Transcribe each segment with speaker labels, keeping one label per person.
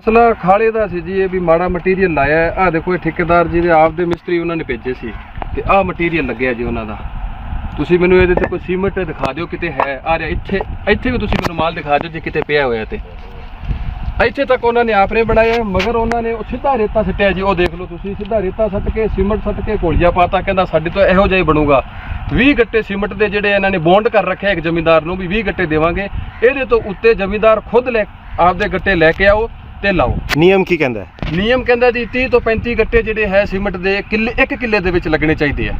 Speaker 1: ਮਸਲਾ ਖਾਲੇ ਦਾ ਸੀ ਜੀ, ਇਹ ਵੀ ਮਾੜਾ ਮਟੀਰੀਅਲ ਲਾਇਆ ਆ ਦੇਖੋ ਇਹ ਠੇਕੇਦਾਰ ਜੀ ਦੇ, ਆਪ ਦੇ ਮਿਸਤਰੀ ਉਹਨਾਂ ਨੇ ਭੇਜੇ ਸੀ ਤੇ ਆਹ ਮਟੀਰੀਅਲ ਲੱਗਿਆ ਜੀ ਉਹਨਾਂ ਦਾ। ਤੁਸੀਂ ਮੈਨੂੰ ਇਹਦੇ ਤੇ ਕੋਈ ਸੀਮੈਂਟ ਦਿਖਾ ਦਿਓ ਕਿਤੇ ਹੈ। ਆ ਰਿਹਾ ਇੱਥੇ ਇੱਥੇ ਵੀ ਤੁਸੀਂ ਮੈਨੂੰ ਮਾਲ ਦਿਖਾ ਦਿਓ ਜੇ ਕਿਤੇ ਪਿਆ ਹੋਇਆ ਤੇ। ਇੱਥੇ ਤੱਕ ਉਹਨਾਂ ਨੇ ਆਪਨੇ ਬਣਾਇਆ ਮਗਰ ਉਹਨਾਂ ਨੇ ਉਹ ਸਿੱਧਾ ਰੇਤਾ ਸੱਟਿਆ ਜੀ। ਉਹ ਦੇਖ ਲਓ ਤੁਸੀਂ, ਸਿੱਧਾ ਰੇਤਾ ਸੱਟ ਕੇ, ਸੀਮਟ ਸੱਟ ਕੇ ਕੋਲੀਆ ਪਾਤਾ। ਕਹਿੰਦਾ ਸਾਡੇ ਤੋਂ ਇਹੋ ਜਿਹਾ ਹੀ ਬਣੂਗਾ। 20 ਗੱਟੇ ਸੀਮੈਂਟ ਦੇ ਜਿਹੜੇ ਇਹਨਾਂ ਨੇ ਬੌਂਡ ਕਰ ਰੱਖਿਆ ਇੱਕ ਜ਼ਮੀਂਦਾਰ ਨੂੰ ਵੀ 20 ਗੱਟੇ ਦੇਵਾਂਗੇ। ਇਹਦੇ ਤੋਂ ਉੱਤੇ ਜ਼ਮੀਂਦਾਰ ਖੁਦ ਲੈ, ਆਪਦੇ ਗੱਟੇ ਲੈ ਕੇ ਆਓ। ਤੇ ਲਾਓ।
Speaker 2: ਨਿਯਮ ਕੀ ਕਹਿੰਦਾ ਹੈ?
Speaker 1: ਨਿਯਮ ਕਹਿੰਦਾ ਜੀ 30 ਤੋਂ 35 ਗੱਟੇ ਜਿਹੜੇ ਹੈ ਸੀਮੈਂਟ ਦੇ ਕਿੱਲੇ ਇੱਕ ਕਿੱਲੇ ਦੇ ਵਿੱਚ ਲੱਗਣੇ ਚਾਹੀਦੇ ਆ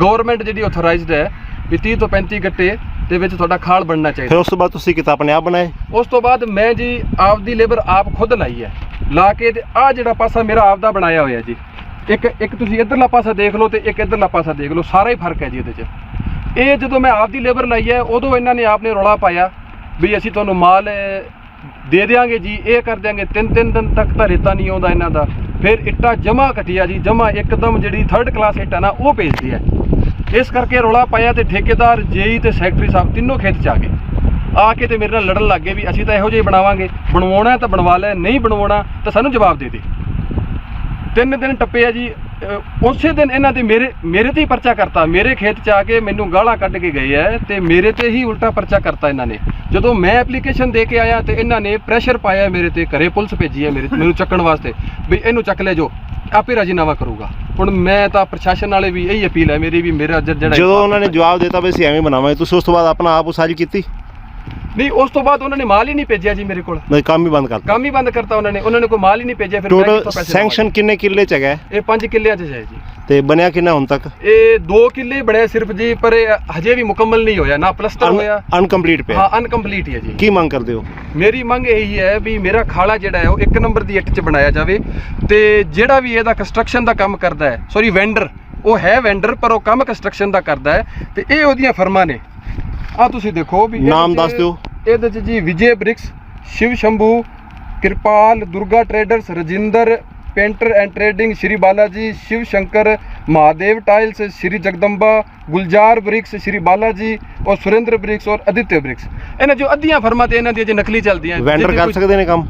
Speaker 1: ਗਵਰਨਮੈਂਟ ਜਿਹੜੀ ਆਥੋਰਾਈਜ਼ਡ ਹੈ ਵੀ 30 ਤੋਂ 35 ਗੱਟੇ ਦੇ ਵਿੱਚ ਤੁਹਾਡਾ ਖਾਲ ਬਣਨਾ ਚਾਹੀਦਾ।
Speaker 2: ਫਿਰ ਉਸ ਤੋਂ ਬਾਅਦ ਤੁਸੀਂ ਕਿਤਾਬ ਆਪਣੇ ਆਪ ਬਣਾਏ?
Speaker 1: ਉਸ ਤੋਂ ਬਾਅਦ ਮੈਂ ਜੀ ਆਪਦੀ ਲੇਬਰ ਆਪ ਖੁਦ ਲਾਈ ਹੈ। ਲਾ ਕੇ ਤੇ ਆ ਜਿਹੜਾ ਪਾਸਾ ਮੇਰਾ ਆਪ ਦਾ ਬਣਾਇਆ ਹੋਇਆ ਜੀ। ਇੱਕ ਇੱਕ ਤੁਸੀਂ ਇਧਰਲਾ ਪਾਸਾ ਦੇਖ ਲਓ ਤੇ ਇੱਕ ਇਧਰਲਾ ਪਾਸਾ ਦੇਖ ਲਓ ਸਾਰਾ ਹੀ ਫ਼ਰਕ ਹੈ ਜੀ ਇਹਦੇ 'ਚ। ਇਹ ਜਦੋਂ ਮੈਂ ਆਪਦੀ ਲੇਬਰ ਲਾਈ ਹੈ ਉਦੋਂ ਇਹਨਾਂ ਨੇ ਆਪਨੇ ਰੌਲਾ ਪਾਇਆ ਵੀ ਅਸੀਂ ਤੁਹਾਨੂੰ ਮਾਲ ਅਹ, ਦੇ ਦਿਆਂਗੇ ਜੀ, ਇਹ ਕਰ ਦਿਆਂਗੇ। ਤਿੰਨ ਤਿੰਨ ਦਿਨ ਤੱਕ ਤਾਂ ਰੇਤਾ ਨਹੀਂ ਆਉਂਦਾ ਇਹਨਾਂ ਦਾ। ਫਿਰ ਇੱਟਾਂ ਜਮਾ ਘਟਿਆ ਜੀ ਜਮਾ ਇੱਕਦਮ ਜਿਹੜੀ ਥਰਡ ਕਲਾਸ ਇੱਟਾਂ ਨਾ, ਉਹ ਭੇਜਦੀ ਹੈ ਇਸ ਕਰਕੇ ਰੌਲਾ ਪਾਇਆ ਤੇ ਠੇਕੇਦਾਰ, ਜੇਈ ਤੇ ਸੈਕਟਰੀ ਸਾਹਿਬ ਤਿੰਨੋਂ ਖੇਤ 'ਚ ਆ ਗਏ। ਆ ਕੇ ਤੇ ਮੇਰੇ ਨਾਲ ਲੜਨ ਲੱਗ ਗਏ ਵੀ ਅਸੀਂ ਤਾਂ ਇਹੋ ਜਿਹੇ ਬਣਾਵਾਂਗੇ। ਬਣਵਾਉਣਾ ਤਾਂ ਬਣਵਾ ਲੈ, ਨਹੀਂ ਬਣਵਾਉਣਾ ਤਾਂ ਸਾਨੂੰ ਜਵਾਬ ਦੇ ਦੇ। ਤਿੰਨ ਦਿਨ ਟੱਪੇ ਆ ਜੀ ਉਸੇ ਦਿਨ ਇਹਨਾਂ ਤੇ ਮੇਰੇ ਮੇਰੇ ਤੇ ਹੀ ਪਰਚਾ ਕਰਤਾ। ਮੇਰੇ ਖੇਤ 'ਚ ਆ ਕੇ ਮੈਨੂੰ ਗਾਲਾਂ ਕੱਢ ਕੇ ਗਏ ਐ ਤੇ ਮੇਰੇ ਤੇ ਹੀ ਉਲਟਾ ਪਰਚਾ ਕਰਤਾ ਇਹਨਾਂ ਨੇ। ਜਦੋਂ ਮੈਂ ਐਪਲੀਕੇਸ਼ਨ ਦੇ ਕੇ ਆਇਆ ਤੇ ਇਹਨਾਂ ਨੇ ਪ੍ਰੈਸ਼ਰ ਪਾਇਆ ਮੇਰੇ ਤੇ ਘਰੇ ਪੁਲਿਸ ਭੇਜੀ ਹੈ ਮੇਰੇ ਮੈਨੂੰ ਚੱਕਣ ਵਾਸਤੇ ਵੀ ਇਹਨੂੰ ਚੱਕ ਲੈ ਜੋ ਆਪੇ ਰਾਜੀਨਾਮਾ ਕਰੂਗਾ। ਹੁਣ ਮੈਂ ਤਾਂ ਪ੍ਰਸ਼ਾਸਨ ਵਾਲੇ ਵੀ ਇਹੀ ਅਪੀਲ ਹੈ ਮੇਰੀ ਵੀ ਮੇਰਾ ਜਿਹੜਾ
Speaker 2: ਜਦੋਂ ਉਹਨਾਂ ਨੇ ਜਵਾਬ ਦਿੱਤਾ ਵੀ ਅਸੀਂ ਐਵੇਂ ਬਣਾਵਾਂਗੇ ਤੁਸੀਂ ਉਸ ਤੋਂ ਬਾਅਦ ਆਪਣਾ ਆਪ ਉਸਾਰੀ ਕੀਤੀ?
Speaker 1: ਨਹੀਂ ਉਸ ਤੋਂ ਬਾਅਦ ਉਹਨਾਂ ਨੇ ਮਾਲ ਹੀ ਨਹੀਂ ਭੇਜਿਆ ਜੀ ਮੇਰੇ ਕੋਲ।
Speaker 2: ਨਹੀਂ ਕੰਮ ਹੀ ਬੰਦ ਕਰਤਾ।
Speaker 1: ਕੰਮ ਹੀ ਬੰਦ ਕਰਤਾ ਉਹਨਾਂ ਨੇ। ਉਹਨਾਂ ਨੇ ਕੋਈ ਮਾਲ ਹੀ ਨਹੀਂ ਭੇਜਿਆ ਫਿਰ
Speaker 2: ਟੋਟਲ ਸੈਂਕਸ਼ਨ ਕਿੰਨੇ ਕਿੱਲੇ ਚ ਹੈਗਾ?
Speaker 1: ਇਹ 5 ਕਿੱਲਿਆਂ 'ਚ ਹੈ ਜੀ।
Speaker 2: ਤੇ ਬਣਿਆ ਕਿੰਨਾ ਹੁਣ ਤੱਕ?
Speaker 1: ਇਹ 2 ਕਿੱਲੇ ਬਣੇ ਸਿਰਫ ਜੀ ਪਰ ਹਜੇ ਵੀ ਮੁਕੰਮਲ ਨਹੀਂ ਹੋਇਆ ਨਾ ਪਲਸਟਰ ਹੋਇਆ।
Speaker 2: ਅਨਕੰਪਲੀਟ ਪਿਆ।
Speaker 1: ਹਾਂ ਅਨਕੰਪਲੀਟ ਹੈ ਜੀ।
Speaker 2: ਕੀ ਮੰਗ ਕਰਦੇ ਹੋ?
Speaker 1: ਮੇਰੀ ਮੰਗ ਇਹੀ ਹੈ ਵੀ ਮੇਰਾ ਖਾਲਾ ਜਿਹੜਾ ਹੈ ਉਹ ਇੱਕ ਨੰਬਰ ਦੀ ਇੱਟ 'ਚ ਬਣਾਇਆ ਜਾਵੇ ਤੇ ਜਿਹੜਾ ਵੀ ਇਹਦਾ ਕੰਸਟਰਕਸ਼ਨ ਦਾ ਕੰਮ ਕਰਦਾ ਹੈ ਸੌਰੀ ਵੈਂਡਰ ਉਹ ਹੈ ਵੈਂਡਰ ਪਰ ਉਹ ਕੰਮ ਕੰਸਟਰਕਸ਼ਨ ਦਾ ਕਰਦਾ ਹੈ ਤੇ ਇਹ ਉਹਦੀਆਂ ਫਰਮਾਂ ਨੇ। ਆ ਤੁਸੀਂ ਦੇਖੋ ਵੀ
Speaker 2: ਨਾਮ ਦੱਸ ਦਿਓ।
Speaker 1: ਇਹਦੇ 'ਚ ਜੀ Vijay bricks Shiv Shambhu Kirpal Durga traders Rajinder painter and trading Shri Balaji Shiv Shankar Mahadev tiles Shri Jagdamba Gulzar bricks Shri Balaji ਔਰ ਸੁਰਿੰਦਰ ਬ੍ਰਿਕਸ ਔਰ ਅਦਿੱਤਯ ਬ੍ਰਿਕਸ। ਇਹਨਾਂ ਜੋ ਅੱਧੀਆਂ ਫਰਮਾਂ ਤੇ ਇਹਨਾਂ ਦੀਆਂ ਜੇ ਨਕਲੀ ਚੱਲਦੀਆਂ
Speaker 2: ਵੈਂਡਰ ਕਰ ਸਕਦੇ ਨੇ ਕੰਮ?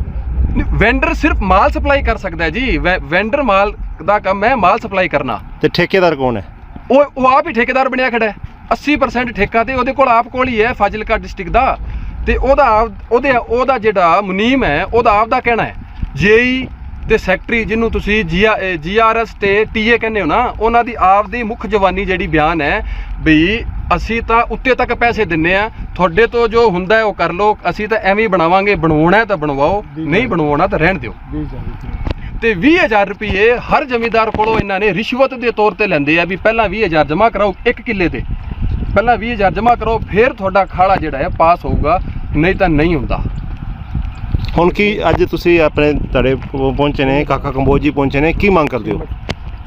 Speaker 1: ਵੈਂਡਰ ਸਿਰਫ ਮਾਲ ਸਪਲਾਈ ਕਰ ਸਕਦਾ ਹੈ ਜੀ। ਵੈਂਡਰ ਮਾਲ ਦਾ ਕੰਮ ਹੈ ਮਾਲ ਸਪਲਾਈ ਕਰਨਾ।
Speaker 2: ਤੇ ਠੇਕੇਦਾਰ ਕੌਣ ਹੈ?
Speaker 1: ਉਹ ਉਹ ਆਪ ਹੀ ਠੇਕੇਦਾਰ ਬਣਿਆ ਖੜਾ ਹੈ। 80% ਠੇਕਾ ਤੇ ਉਹਦੇ ਕੋਲ ਆਪ ਕੋਲ ਹੀ ਹੈ ਫਾਜ਼ਿਲਕਾ ਡਿਸਟ੍ਰਿਕਟ ਦਾ। ਤੇ ਉਹਦਾ ਉਹਦੇ ਉਹਦਾ ਜਿਹੜਾ ਮੁਨੀਮ ਹੈ ਉਹਦਾ ਆਪ ਦਾ ਕਹਿਣਾ ਹੈ। ਜੇਈ ਤੇ ਸੈਕਟਰੀ ਜਿਹਨੂੰ ਤੁਸੀਂ ਜੀਆਰਐਸ ਤੇ ਟੀਏ ਕਹਿੰਦੇ ਹੋ ਨਾ ਉਹਨਾਂ ਦੀ ਆਪ ਦੀ ਮੁੱਖ ਜਵਾਨੀ ਜਿਹੜੀ ਬਿਆਨ ਹੈ ਵੀ ਅਸੀਂ ਤਾਂ ਉੱਤੇ ਤੱਕ ਪੈਸੇ ਦਿੰਨੇ ਆ ਤੁਹਾਡੇ ਤੋਂ ਜੋ ਹੁੰਦਾ ਉਹ ਕਰ ਲਓ ਅਸੀਂ ਤਾਂ ਐਵੇਂ ਹੀ ਬਣਾਵਾਂਗੇ ਬਣਵਾਉਣਾ ਤਾਂ ਬਣਵਾਓ ਨਹੀਂ ਬਣਵਾਉਣਾ ਤਾਂ ਰਹਿਣ ਦਿਓ। ਤੇ 20000 ਰੁਪਏ ਹਰ ਜ਼ਮੀਂਦਾਰ ਕੋਲੋਂ ਇਹਨਾਂ ਨੇ ਰਿਸ਼ਵਤ ਦੇ ਤੌਰ ਤੇ ਲੈਂਦੇ ਆ ਵੀ ਪਹਿਲਾਂ 20000 ਜਮ੍ਹਾਂ ਕਰਾਓ ਇੱਕ ਕਿੱਲੇ ਤੇ। ਪਹਿਲਾਂ 20000 ਜਮ੍ਹਾਂ ਕਰੋ ਫਿਰ ਤੁਹਾਡਾ ਖਾਲਾ ਜਿਹੜਾ ਹੈ ਪਾਸ ਹੋਊਗਾ। ਨਹੀਂ ਤਾਂ ਨਹੀਂ ਹੁੰਦਾ।
Speaker 2: ਹੁਣ ਕੀ ਅੱਜ ਤੁਸੀਂ ਆਪਣੇ ਤੁਹਾਡੇ ਉਹ ਪਹੁੰਚੇ ਨੇ ਕਾਕਾ ਕੰਬੋਜ ਜੀ ਪਹੁੰਚੇ ਨੇ ਕੀ ਮੰਗ ਕਰਦੇ ਹੋ?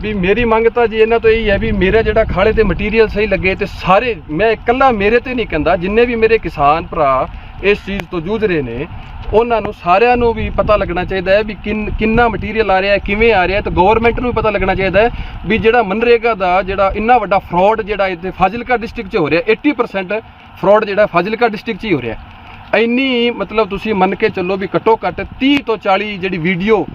Speaker 1: ਵੀ ਮੇਰੀ ਮੰਗ ਤਾਂ ਜੀ ਇਹਨਾਂ ਤੋਂ ਇਹੀ ਹੈ ਵੀ ਮੇਰਾ ਜਿਹੜਾ ਖਾਲੇ ਤੇ ਮਟੀਰੀਅਲ ਸਹੀ ਲੱਗੇ ਤੇ ਸਾਰੇ ਮੈਂ ਇਕੱਲਾ ਮੇਰੇ ਤੇ ਨਹੀਂ ਕਹਿੰਦਾ ਜਿੰਨੇ ਵੀ ਮੇਰੇ ਕਿਸਾਨ ਭਰਾ ਇਸ ਚੀਜ਼ ਤੋਂ ਜੂਝ ਰਹੇ ਨੇ ਉਹਨਾਂ ਨੂੰ ਸਾਰਿਆਂ ਨੂੰ ਵੀ ਪਤਾ ਲੱਗਣਾ ਚਾਹੀਦਾ ਹੈ ਵੀ ਕਿੰਨ ਕਿੰਨਾ ਮਟੀਰੀਅਲ ਆ ਰਿਹਾ ਹੈ ਕਿਵੇਂ ਆ ਰਿਹਾ ਹੈ ਤੇ ਗਵਰਨਮੈਂਟ ਨੂੰ ਵੀ ਪਤਾ ਲੱਗਣਾ ਚਾਹੀਦਾ ਹੈ ਵੀ ਜਿਹੜਾ ਮਨਰੇਗਾ ਦਾ ਜਿਹੜਾ ਇੰਨਾ ਵੱਡਾ ਫਰਾਡ ਜਿਹੜਾ ਇੱਥੇ ਫਾਜ਼ਿਲਕਾ ਡਿਸਟ੍ਰਿਕਟ 'ਚ ਹੋ ਰਿਹਾ 80% ਫਰਾਡ ਜਿਹੜਾ ਫਾਜ਼ਿਲਕਾ ਡਿਸਟ੍ਰਿਕਟ 'ਚ ਹੀ ਹੋ ਰਿਹਾ ਇੰਨੀ ਮਤਲਬ ਤੁਸੀਂ ਮੰਨ ਕੇ ਚੱਲੋ ਵੀ ਘੱਟੋ ਘੱਟ 30 ਤੋਂ 40 ਜਿਹੜੀ ਵੀਡੀਓ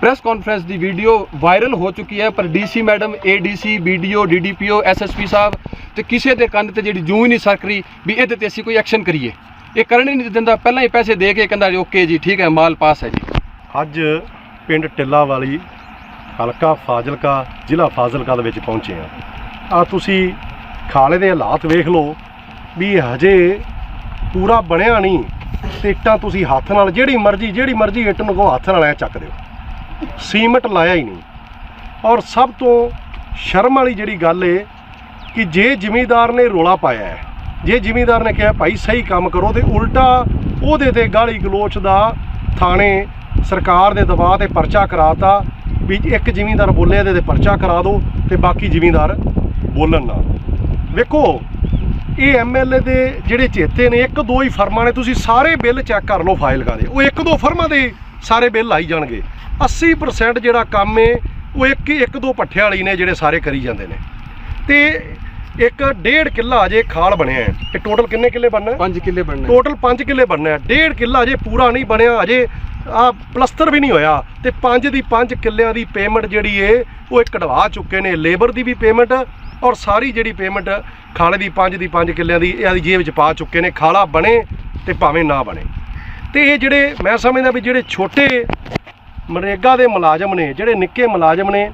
Speaker 1: ਪ੍ਰੈਸ ਕਾਨਫਰੰਸ ਦੀ ਵੀਡੀਓ ਵਾਇਰਲ ਹੋ ਚੁੱਕੀ ਹੈ, ਪਰ DC madam ADC BDO DDPO SSP ਸਾਹਿਬ ਤੇ ਕਿਸੇ ਦੇ ਕੰਨ ਤੇ ਜਿਹੜੀ ਜੂੰ ਹੀ ਨਹੀਂ ਸਰਕ ਰਹੀ ਵੀ ਇਹਦੇ ਤੇ ਅਸੀਂ ਕੋਈ ਐਕਸ਼ਨ ਕਰੀਏ। ਇਹ ਕਰਨ ਹੀ ਨਹੀਂ ਦਿੰਦਾ, ਪਹਿਲਾਂ ਹੀ ਪੈਸੇ ਦੇ ਕੇ ਕਹਿੰਦਾ ਓਕੇ ਜੀ, ਠੀਕ ਹੈ, ਮਾਲ ਪਾਸ ਹੈ ਜੀ।
Speaker 3: ਅੱਜ ਪਿੰਡ ਟਿੱਲਾ ਵਾਲੀ ਹਲਕਾ ਫਾਜ਼ਿਲਕਾ, ਜ਼ਿਲ੍ਹਾ ਫਾਜ਼ਿਲਕਾ ਦੇ ਵਿੱਚ ਪਹੁੰਚੇ ਆ ਆ ਤੁਸੀਂ ਖਾਲੇ ਦੇ ਹਾਲਾਤ ਵੇਖ ਲਓ ਵੀ ਹਜੇ ਪੂਰਾ ਬਣਿਆ ਨਹੀਂ, ਤੇ ਇੱਟਾਂ ਤੁਸੀਂ ਹੱਥ ਨਾਲ, ਜਿਹੜੀ ਮਰਜ਼ੀ ਜਿਹੜੀ ਮਰਜ਼ੀ ਇੱਟ ਨੂੰ ਕਹੋ ਹੱਥ ਨਾਲ ਐ ਚੱਕ ਦਿਓ। ਸੀਮਟ ਲਾਇਆ ਹੀ ਨਹੀਂ। ਔਰ ਸਭ ਤੋਂ ਸ਼ਰਮ ਵਾਲੀ ਜਿਹੜੀ ਗੱਲ ਏ, ਕਿ ਜੇ ਜ਼ਿਮੀਂਦਾਰ ਨੇ ਰੋਲਾ ਪਾਇਆ ਹੈ, ਜੇ ਜ਼ਿਮੀਂਦਾਰ ਨੇ ਕਿਹਾ, ਭਾਈ ਸਹੀ ਕੰਮ ਕਰੋ, ਤੇ ਉਲਟਾ ਉਹਦੇ ਤੇ ਗਾਲੀ ਗਲੋਚ ਦਾ ਥਾਣੇ ਸਰਕਾਰ ਦੇ ਦਬਾਅ ਤੇ ਪਰਚਾ ਕਰਾਤਾ, ਵੀ ਇੱਕ ਜ਼ਿਮੀਂਦਾਰ ਬੋਲੇ ਇਹਦੇ ਤੇ ਪਰਚਾ ਕਰਾ ਦਿਓ ਤੇ ਬਾਕੀ ਜ਼ਿਮੀਂਦਾਰ ਬੋਲਣ ਨਾ। ਵੇਖੋ ਇਹ ਐਮਐਲਏ ਦੇ ਜਿਹੜੇ ਚੇਤੇ ਨੇ ਇੱਕ ਦੋ ਹੀ ਫਰਮਾਂ ਨੇ ਤੁਸੀਂ ਸਾਰੇ ਬਿੱਲ ਚੈੱਕ ਕਰ ਲਓ ਫਾਈਲ ਦੇ ਉਹ ਇੱਕ ਦੋ ਫਰਮਾਂ ਦੇ ਸਾਰੇ ਬਿੱਲ ਆਈ ਜਾਣਗੇ। 80% ਜਿਹੜਾ ਕੰਮ ਏ ਉਹ ਇੱਕ ਇੱਕ ਦੋ ਪੱਠੇ ਵਾਲੀ ਨੇ ਜਿਹੜੇ ਸਾਰੇ ਕਰੀ ਜਾਂਦੇ ਨੇ। ਤੇ ਇੱਕ ਡੇਢ ਕਿੱਲਾ ਅਜੇ ਖਾਲ ਬਣਿਆ ਹੈ। ਇਹ ਟੋਟਲ ਕਿੰਨੇ ਕਿੱਲੇ ਬਣਨਾ ਹੈ?
Speaker 1: 5 ਕਿੱਲੇ ਬਣਨੇ।
Speaker 3: ਟੋਟਲ 5 ਕਿੱਲੇ ਬਣਨਾ ਹੈ। ਡੇਢ ਕਿੱਲਾ ਅਜੇ ਪੂਰਾ ਨਹੀਂ ਬਣਿਆ ਅਜੇ ਆ ਪਲਸਤਰ ਵੀ ਨਹੀਂ ਹੋਇਆ। ਤੇ 5 ਦੀ 5 ਕਿੱਲਿਆਂ ਦੀ ਪੇਮੈਂਟ ਜਿਹੜੀ ਏ ਉਹ ਇਹ ਕਢਵਾ ਚੁੱਕੇ ਨੇ। ਲੇਬਰ ਦੀ ਵੀ ਪੇਮੈਂਟ ਔਰ ਸਾਰੀ ਜਿਹੜੀ ਪੇਮੈਂਟ ਖਾਲੇ ਦੀ 5 ਦੀ 5 ਕਿੱਲਿਆਂ ਦੀ ਇਹਦੀ ਜੇਬ ਵਿੱਚ ਪਾ ਚੁੱਕੇ ਨੇ, ਖਾਲਾ ਬਣੇ ਤੇ ਭਾਵੇਂ ਨਾ ਬਣੇ। ਤੇ ਇਹ ਜਿਹੜੇ ਮੈਂ ਸਮਝਦਾ ਵੀ ਜਿਹੜੇ ਛੋਟੇ ਮਨਰੇਗਾ ਦੇ ਮੁਲਾਜ਼ਮ ਨੇ, ਜਿਹੜੇ ਨਿੱਕੇ ਮੁਲਾਜ਼ਮ ਨੇ,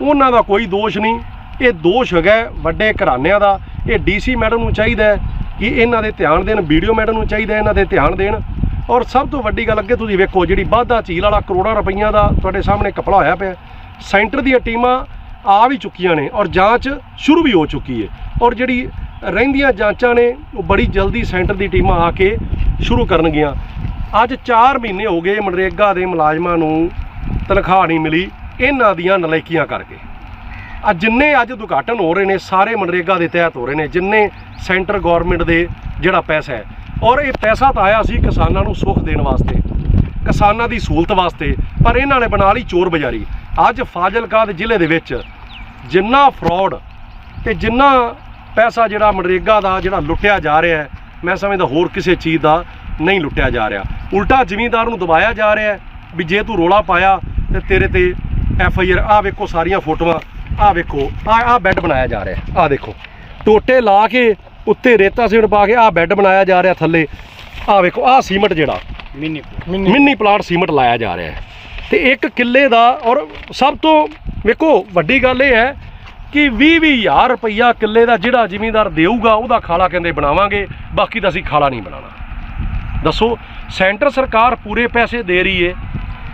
Speaker 3: ਉਹਨਾਂ ਦਾ ਕੋਈ ਦੋਸ਼ ਨਹੀਂ। ਇਹ ਦੋਸ਼ ਹੈਗਾ ਵੱਡੇ ਘਰਾਣਿਆਂ ਦਾ। ਇਹ ਡੀਸੀ ਮੈਡਮ ਨੂੰ ਚਾਹੀਦਾ ਕਿ ਇਹਨਾਂ ਦੇ ਧਿਆਨ ਦੇਣ ਵੀਡੀਓ ਮੈਡਮ ਨੂੰ ਚਾਹੀਦਾ ਇਹਨਾਂ ਦੇ ਧਿਆਨ ਦੇਣ। ਔਰ ਸਭ ਤੋਂ ਵੱਡੀ ਗੱਲ ਅੱਗੇ ਤੁਸੀਂ ਵੇਖੋ, ਜਿਹੜੀ ਵਾਧਾ ਝੀਲ ਵਾਲਾ ਕਰੋੜਾਂ ਰੁਪਈਆਂ ਦਾ ਤੁਹਾਡੇ ਸਾਹਮਣੇ ਕਪੜਾ ਹੋਇਆ ਪਿਆ। ਸੈਂਟਰ ਦੀਆਂ ਟੀਮਾਂ ਆ ਵੀ ਚੁੱਕੀਆਂ ਨੇ ਔਰ ਜਾਂਚ ਸ਼ੁਰੂ ਵੀ ਹੋ ਚੁੱਕੀ ਹੈ ਔਰ ਜਿਹੜੀ ਰਹਿੰਦੀਆਂ ਜਾਂਚਾਂ ਨੇ, ਉਹ ਬੜੀ ਜਲਦੀ ਸੈਂਟਰ ਦੀ ਟੀਮਾਂ ਆ ਕੇ ਸ਼ੁਰੂ ਕਰਨਗੀਆਂ। ਅੱਜ 4 ਮਹੀਨੇ ਹੋ ਗਏ ਮਨਰੇਗਾ ਦੇ ਮੁਲਾਜ਼ਮਾਂ ਨੂੰ ਤਨਖਾਹ ਨਹੀਂ ਮਿਲੀ, ਇਹਨਾਂ ਦੀਆਂ ਨਲਾਇਕੀਆਂ ਕਰਕੇ। ਆ ਜਿੰਨੇ ਅੱਜ ਉਦਘਾਟਨ ਹੋ ਰਹੇ ਨੇ, ਸਾਰੇ ਮਨਰੇਗਾ ਦੇ ਤਹਿਤ ਹੋ ਰਹੇ ਨੇ, ਜਿੰਨੇ ਸੈਂਟਰ ਗਵਰਨਮੈਂਟ ਦੇ ਜਿਹੜਾ ਪੈਸਾ ਹੈ। ਔਰ ਇਹ ਪੈਸਾ ਤਾਂ ਆਇਆ ਸੀ ਕਿਸਾਨਾਂ ਨੂੰ ਸੁੱਖ ਦੇਣ ਵਾਸਤੇ, ਕਿਸਾਨਾਂ ਦੀ ਸਹੂਲਤ ਵਾਸਤੇ, ਪਰ ਇਹਨਾਂ ਨੇ ਬਣਾ ਲਈ ਚੋਰ ਬਜ਼ਾਰੀ। ਅੱਜ ਫਾਜ਼ਿਲਕਾ ਦੇ ਜ਼ਿਲ੍ਹੇ ਦੇ ਵਿੱਚ ਜਿੰਨਾ ਫਰਾਡ ਤੇ ਜਿੰਨਾ ਪੈਸਾ ਜਿਹੜਾ ਮਨਰੇਗਾ ਦਾ ਜਿਹੜਾ ਲੁੱਟਿਆ ਜਾ ਰਿਹਾ ਹੈ ਮੈਂ ਸਮਝਦਾ ਹੋਰ ਕਿਸੇ ਚੀਜ਼ ਦਾ ਨਹੀਂ ਲੁੱਟਿਆ ਜਾ ਰਿਹਾ। ਉਲਟਾ ਜ਼ਿਮੀਂਦਾਰ ਨੂੰ ਦਬਾਇਆ ਜਾ ਰਿਹਾ ਹੈ ਵੀ ਜੇ ਤੂੰ ਰੋਲਾ ਪਾਇਆ ਤੇ ਤੇਰੇ ਤੇ ਐਫ ਆਈ ਆਰ ਆ ਵੇਖੋ ਸਾਰੀਆਂ ਫੋਟੋਆਂ ਆ ਵੇਖੋ ਆ ਆ ਬੈੱਡ ਬਣਾਇਆ ਜਾ ਰਿਹਾ ਆ ਦੇਖੋ। ਟੋਟੇ ਲਾ ਕੇ ਉੱਤੇ ਰੇਤਾ ਸੀਮਟ ਪਾ ਕੇ ਆ ਬੈੱਡ ਬਣਾਇਆ ਜਾ ਰਿਹਾ ਥੱਲੇ। ਆ ਵੇਖੋ ਆ ਸੀਮਟ ਜਿਹੜਾ ਮਿੰਨੀ ਪਲਾਟ ਸੀਮਟ ਲਾਇਆ ਜਾ ਰਿਹਾ ਹੈ। ਤੇ ਇੱਕ ਕਿੱਲੇ ਦਾ ਔਰ ਸਭ ਤੋਂ ਵੇਖੋ ਵੱਡੀ ਗੱਲ ਇਹ ਹੈ ਕਿ 20 ਹਜ਼ਾਰ ਰੁਪਈਆ ਕਿੱਲੇ ਦਾ ਜਿਹੜਾ ਜ਼ਿਮੀਂਦਾਰ ਦੇਊਗਾ ਉਹਦਾ ਖਾਲਾ ਕਹਿੰਦੇ ਬਣਾਵਾਂਗੇ ਬਾਕੀ ਦਾ ਅਸੀਂ ਖਾਲਾ ਨਹੀਂ ਬਣਾਉਣਾ। ਦੱਸੋ ਸੈਂਟਰ ਸਰਕਾਰ ਪੂਰੇ ਪੈਸੇ ਦੇ ਰਹੀ ਏ।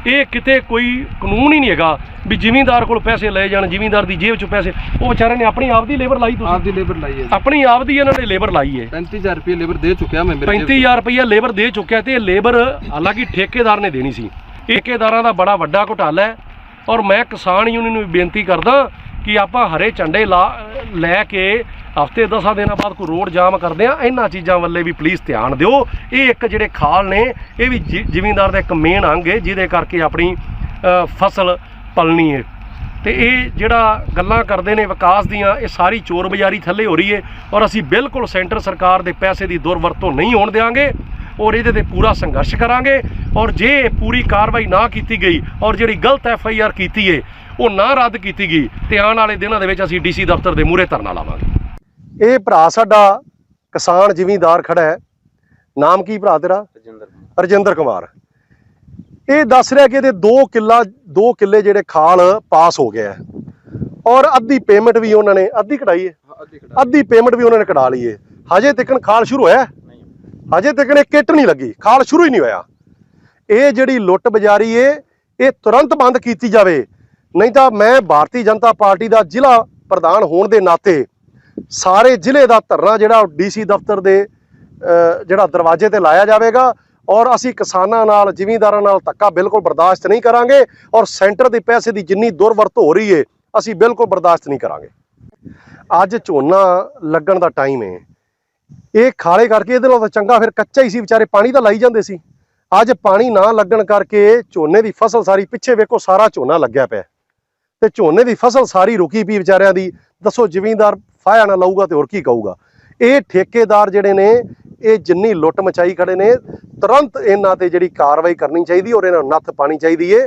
Speaker 3: ਇਹ ਕਿਤੇ ਕੋਈ ਕਾਨੂੰਨ ਹੀ ਨਹੀਂ ਹੈਗਾ ਵੀ ਜ਼ਿਮੀਂਦਾਰ ਕੋਲ ਪੈਸੇ ਲਏ ਜਾਣ ਜ਼ਿਮੀਂਦਾਰ ਦੀ ਜੇਬ 'ਚੋਂ ਪੈਸੇ। ਉਹ ਵਿਚਾਰੇ ਨੇ ਆਪਣੀ ਆਪ ਦੀ ਲੇਬਰ ਲਾਈ ਤੁਸੀਂ।
Speaker 1: ਆਪ ਦੀ ਲੇਬਰ ਲਾਈ ਹੈ।
Speaker 3: ਆਪਣੀ ਆਪ ਦੀ ਇਹਨਾਂ ਨੇ ਲੇਬਰ ਲਾਈ ਏ।
Speaker 1: 35000 ਰੁਪਏ ਲੇਬਰ ਦੇ ਚੁੱਕਿਆ ਮੈਂ ਮੇਰੇ
Speaker 3: 35000 ਰੁਪਈਆ ਲੇਬਰ ਦੇ ਚੁੱਕਿਆ ਤੇ ਇਹ ਲੇਬਰ ਹਾਲਾਂਕਿ ਠੇਕੇਦਾਰ ਨੇ ਦੇਣੀ ਸੀ। ਠੇਕੇਦਾਰਾਂ ਦਾ ਬੜਾ ਵੱਡਾ ਘੁਟਾਲਾ ਹੈ ਔਰ ਮੈਂ ਕਿਸਾਨ ਯੂਨੀਅਨ ਨੂੰ ਵੀ ਬੇਨਤੀ ਕਰਦਾ ਕਿ ਆਪਾਂ ਹਰੇ ਝੰਡੇ ਲਾ ਲੈ ਕੇ ਹਫ਼ਤੇ 10 ਦਿਨਾਂ ਬਾਅਦ ਕੋਈ ਰੋਡ ਜਾਮ ਕਰਦੇ ਆ ਇਹਨਾਂ ਚੀਜ਼ਾਂ ਵੱਲੇ ਵੀ ਪਲੀਜ਼ ਧਿਆਨ ਦਿਓ। ਇਹ ਇੱਕ ਜਿਹੜੇ ਖਾਲ ਨੇ, ਇਹ ਵੀ ਜ਼ਿ- ਜ਼ਿਮੀਂਦਾਰ ਦਾ ਇੱਕ ਮੇਨ ਅੰਗ ਹੈ, ਜਿਹਦੇ ਕਰਕੇ ਆਪਣੀ ਫਸਲ ਪਲਣੀ ਹੈ। ਤੇ ਇਹ ਜਿਹੜਾ ਗੱਲਾਂ ਕਰਦੇ ਨੇ ਵਿਕਾਸ ਦੀਆਂ, ਇਹ ਸਾਰੀ ਚੋਰ ਬਜ਼ਾਰੀ ਥੱਲੇ ਹੋ ਰਹੀ ਹੈ ਔਰ ਅਸੀਂ ਬਿਲਕੁਲ ਸੈਂਟਰ ਸਰਕਾਰ ਦੇ ਪੈਸੇ ਦੀ ਦੁਰਵਰਤੋਂ ਨਹੀਂ ਹੋਣ ਦੇਵਾਂਗੇ ਔਰ ਇਹਦੇ ਤੇ ਪੂਰਾ ਸੰਘਰਸ਼ ਕਰਾਂਗੇ ਔਰ ਜੇ ਪੂਰੀ ਕਾਰਵਾਈ ਨਾ ਕੀਤੀ ਗਈ ਔਰ ਜਿਹੜੀ ਗਲਤ ਐਫ ਆਈ ਆਰ ਕੀਤੀ ਹੈ ਉਹ ਨਾ ਰੱਦ ਕੀਤੀ ਗਈ ਤੇ ਆਉਣ ਵਾਲੇ ਦਿਨਾਂ ਦੇ ਵਿੱਚ ਅਸੀਂ ਡੀਸੀ ਦਫ਼ਤਰ ਦੇ ਮੂਹਰੇ ਧਰਨਾ ਲਾਵਾਂਗੇ। ਇਹ ਭਰਾ ਸਾਡਾ ਕਿਸਾਨ ਜ਼ਿਮੀਂਦਾਰ ਖੜਾ ਹੈ। ਨਾਮ ਕੀ ਭਰਾ ਤੇਰਾ? ਰਜਿੰਦਰ ਕੁਮਾਰ। ਇਹ ਦੱਸ ਰਿਹਾ ਕਿ ਇਹਦੇ 2 ਕਿੱਲਾ 2 ਕਿੱਲੇ ਜਿਹੜੇ ਖਾਲ ਪਾਸ ਹੋ ਗਿਆ ਹੈ ਔਰ ਅੱਧੀ ਪੇਮੈਂਟ ਵੀ ਉਹਨਾਂ ਨੇ ਅੱਧੀ ਕਢਾਈ ਹੈ
Speaker 1: ਅੱਧੀ
Speaker 3: ਪੇਮੈਂਟ ਵੀ ਉਹਨਾਂ ਨੇ ਕਢਾ ਲਈ ਹੈ ਹਜੇ ਤੱਕਣ ਖਾਲ ਸ਼ੁਰੂ ਹੋਇਆ। ਹੈ? ਹਜੇ ਤੱਕ ਇਹ ਕਿੱਟ ਨਹੀਂ ਲੱਗੀ, ਖਾਲ ਸ਼ੁਰੂ ਹੀ ਨਹੀਂ ਹੋਇਆ। ਇਹ ਜਿਹੜੀ ਲੁੱਟ ਬਜ਼ਾਰੀ ਏ, ਇਹ ਤੁਰੰਤ ਬੰਦ ਕੀਤੀ ਜਾਵੇ। ਨਹੀਂ ਤਾਂ ਮੈਂ ਭਾਰਤੀ ਜਨਤਾ ਪਾਰਟੀ ਦਾ ਜ਼ਿਲ੍ਹਾ ਪ੍ਰਧਾਨ ਹੋਣ ਦੇ ਨਾਤੇ ਸਾਰੇ ਜ਼ਿਲ੍ਹੇ ਦਾ ਧਰਨਾ ਜਿਹੜਾ ਡੀਸੀ ਦਫ਼ਤਰ ਦੇ ਜਿਹੜਾ ਦਰਵਾਜ਼ੇ ਤੇ ਲਾਇਆ ਜਾਵੇਗਾ ਔਰ ਅਸੀਂ ਕਿਸਾਨਾਂ ਨਾਲ, ਜ਼ਿਮੀਂਦਾਰਾਂ ਨਾਲ ਧੱਕਾ ਬਿਲਕੁਲ ਬਰਦਾਸ਼ਤ ਨਹੀਂ ਕਰਾਂਗੇ ਔਰ ਸੈਂਟਰ ਦੇ ਪੈਸੇ ਦੀ ਜਿੰਨੀ ਦੁਰਵਰਤੋਂ ਹੋ ਰਹੀ ਏ, ਅਸੀਂ ਬਿਲਕੁਲ ਬਰਦਾਸ਼ਤ ਨਹੀਂ ਕਰਾਂਗੇ। ਅੱਜ ਝੋਨਾ ਲੱਗਣ ਦਾ ਟਾਈਮ ਹੈ ਇਹ ਖਾਲੇ ਕਰਕੇ ਇਹਦੇ ਨਾਲੋਂ ਤਾਂ ਚੰਗਾ, ਫਿਰ ਕੱਚਾ ਹੀ ਸੀ, ਵਿਚਾਰੇ ਪਾਣੀ ਤਾਂ ਲਾਈ ਜਾਂਦੇ ਸੀ। ਅੱਜ ਪਾਣੀ ਨਾ ਲੱਗਣ ਕਰਕੇ ਝੋਨੇ ਦੀ ਫਸਲ ਸਾਰੀ, ਪਿੱਛੇ ਵੇਖੋ ਸਾਰਾ ਝੋਨਾ ਲੱਗਿਆ ਪਿਆ। ਤੇ ਝੋਨੇ ਦੀ ਫਸਲ ਸਾਰੀ ਰੁਕੀ ਪਈ ਵਿਚਾਰਿਆਂ ਦੀ। ਦੱਸੋ ਜ਼ਿਮੀਂਦਾਰ ਫਾਇਆ ਨਾ ਲਊਗਾ ਤੇ ਹੋਰ ਕੀ ਕਹੂਗਾ। ਇਹ ਠੇਕੇਦਾਰ ਜਿਹੜੇ ਨੇ, ਇਹ ਜਿੰਨੀ ਲੁੱਟ ਮਚਾਈ ਖੜੇ ਨੇ, ਤੁਰੰਤ ਇਹਨਾਂ ਤੇ ਜਿਹੜੀ ਕਾਰਵਾਈ ਕਰਨੀ ਚਾਹੀਦੀ ਔਰ ਇਹਨਾਂ ਨੂੰ ਨੱਥ ਪਾਣੀ ਚਾਹੀਦੀ ਏ।